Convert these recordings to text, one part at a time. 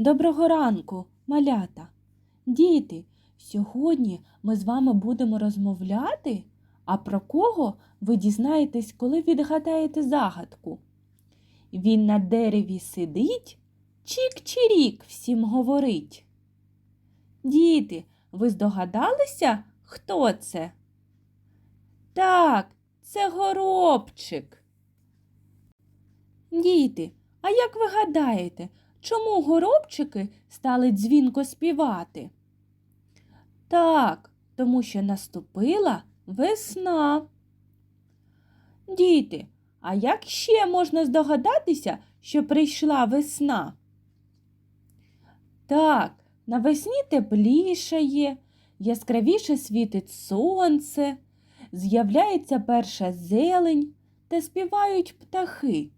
Доброго ранку, малята. Діти, сьогодні ми з вами будемо розмовляти, а про кого ви дізнаєтесь, коли відгадаєте загадку. Він на дереві сидить, чік-чирік всім говорить. Діти, ви здогадалися, хто це? Так, це горобчик. Діти, а як ви гадаєте, чому горобчики стали дзвінко співати? Так, тому що наступила весна. Діти, а як ще можна здогадатися, що прийшла весна? Так, навесні теплішає, яскравіше світить сонце, з'являється перша зелень та співають птахи.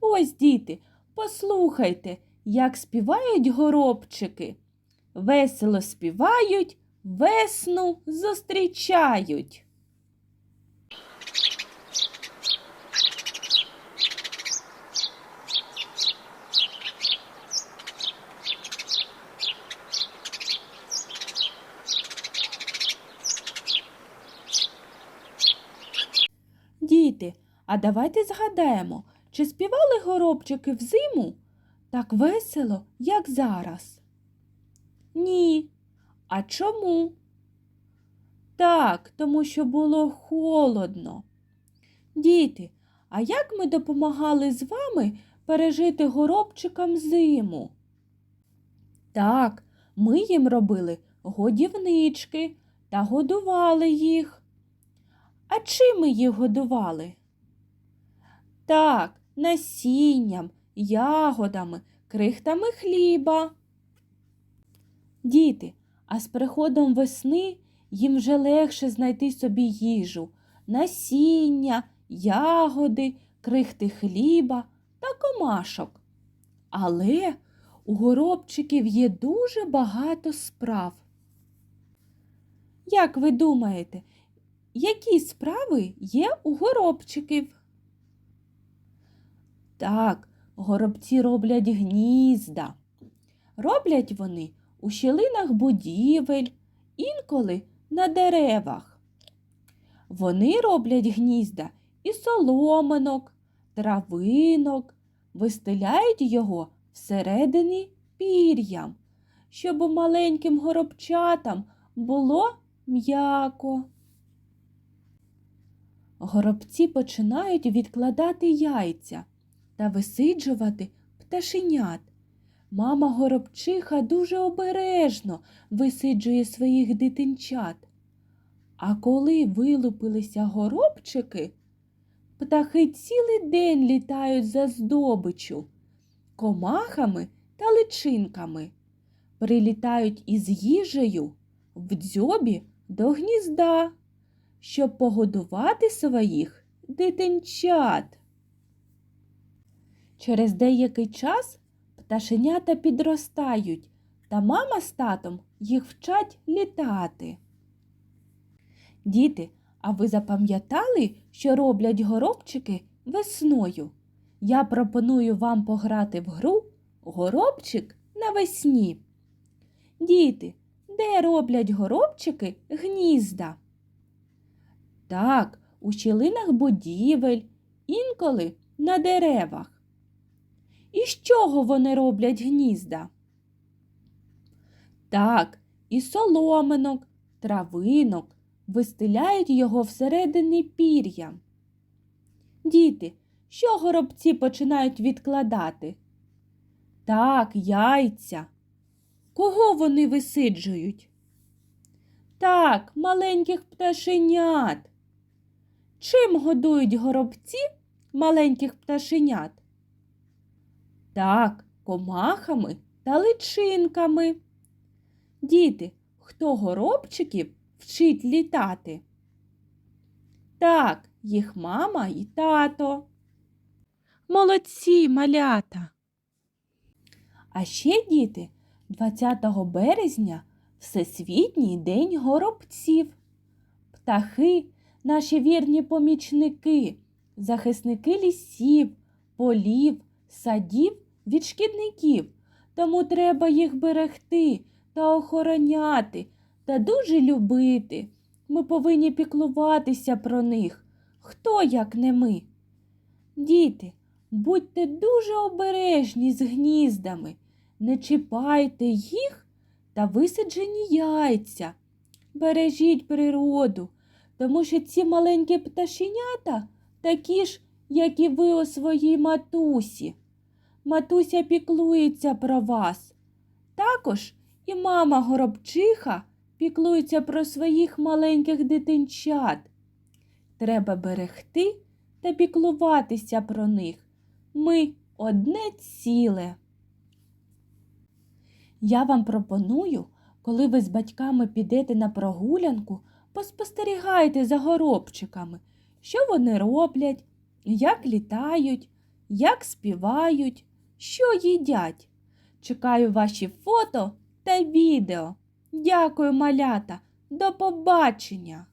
Ось, діти, послухайте, як співають горобчики. Весело співають, весну зустрічають. Діти, а давайте згадаємо, чи співали горобчики взиму так весело, як зараз? Ні. А чому? Так, тому що було холодно. Діти, а як ми допомагали з вами пережити горобчикам зиму? Так, ми їм робили годівнички та годували їх. А чим ми їх годували? Так, насінням, ягодами, крихтами хліба. Діти, а з приходом весни їм вже легше знайти собі їжу, насіння, ягоди, крихти хліба та комашок. Але у горобчиків є дуже багато справ. Як ви думаєте, які справи є у горобчиків? Так, горобці роблять гнізда. Роблять вони у щілинах будівель, інколи на деревах. Вони роблять гнізда із соломинок, травинок, вистеляють його всередині пір'ям, щоб маленьким горобчатам було м'яко. Горобці починають відкладати яйця та висиджувати пташенят. Мама горобчиха дуже обережно висиджує своїх дитинчат. А коли вилупилися горобчики, птахи цілий день літають за здобичу, комахами та личинками, прилітають із їжею в дзьобі до гнізда, щоб погодувати своїх дитинчат. Через деякий час пташенята підростають, та мама з татом їх вчать літати. Діти, а ви запам'ятали, що роблять горобчики весною? Я пропоную вам пограти в гру Горобчик навесні. Діти, де роблять горобчики гнізда? Так, у щілинах будівель, інколи на деревах. І з чого вони роблять гнізда? Так, із соломинок, травинок, вистеляють його всередині пір'я. Діти, що горобці починають відкладати? Так, яйця. Кого вони висиджують? Так, маленьких пташенят. Чим годують горобці маленьких пташенят? Так, комахами та личинками. Діти, хто горобчиків вчить літати? Так, їх мама і тато. Молодці малята. А ще, діти, 20 березня Всесвітній день горобців. Птахи, наші вірні помічники, захисники лісів, полів, садів від шкідників тому треба їх берегти та охороняти та дуже любити. Ми повинні піклуватися про них. Хто як не ми? Діти, будьте дуже обережні з гніздами, не чіпайте їх та висаджені яйця. Бережіть природу, тому що ці маленькі пташенята такі ж, як і ви у своїй матусі. Матуся піклується про вас. Також і мама горобчиха піклується про своїх маленьких дитинчат. Треба берегти та піклуватися про них. Ми одне ціле. Я вам пропоную, коли ви з батьками підете на прогулянку, поспостерігайте за горобчиками, що вони роблять, як літають, як співають, що їдять. Чекаю ваші фото та відео. Дякую, малята. До побачення!